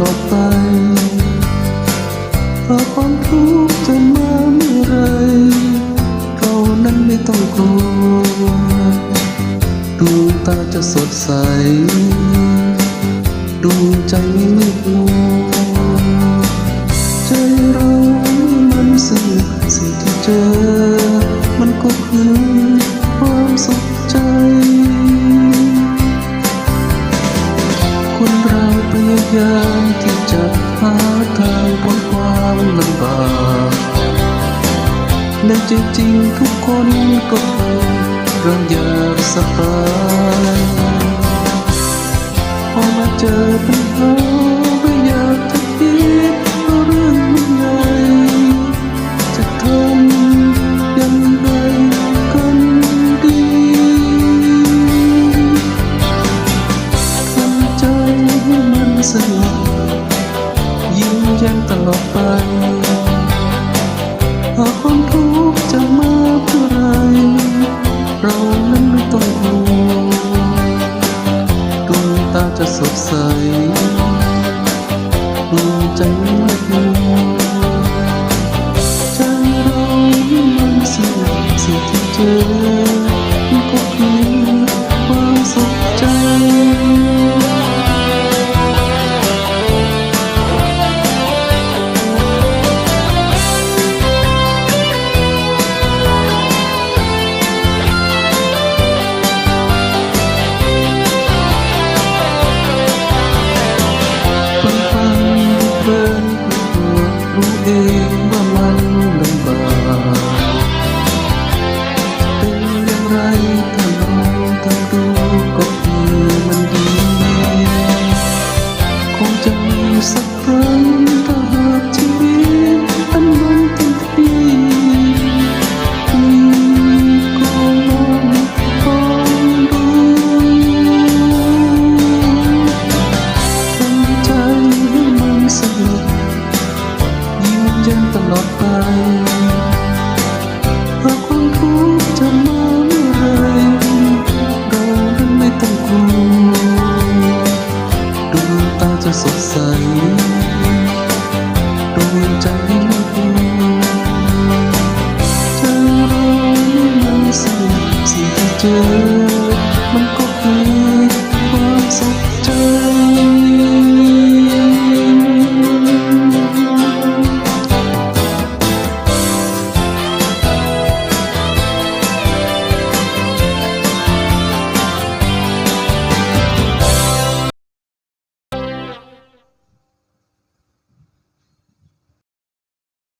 ลบไปเพราะความทุกข์จะมาเมื่อไรเรานั้นไม่ต้องกลัวดวงตาจะสดใสดวงใจไม่มืดมัวใจเรามันสื่อสิ่งที่เจอ มันก็คือความสุขใจ คนเรา พยายามที่จะหาทางพ้นความลำบากและจจริงทุกคนก็เคยเราอยากสบายพอมาเจอปัญหา ยิ้มแย้มตลอดไป หากความทุกข์จะมาเพื่อไร เรานั้นไม่ต้องกลัวดวงตาจะสดใสดวงใจไม่กลัวใจเรามันสิ่งที่เจอ คงจะมีสักครั้งถ้าหากชีวิตอันมันเต็มที่มีก็ลองลองดูทำใจให้มันสงบยิ้มย้มตลอดไป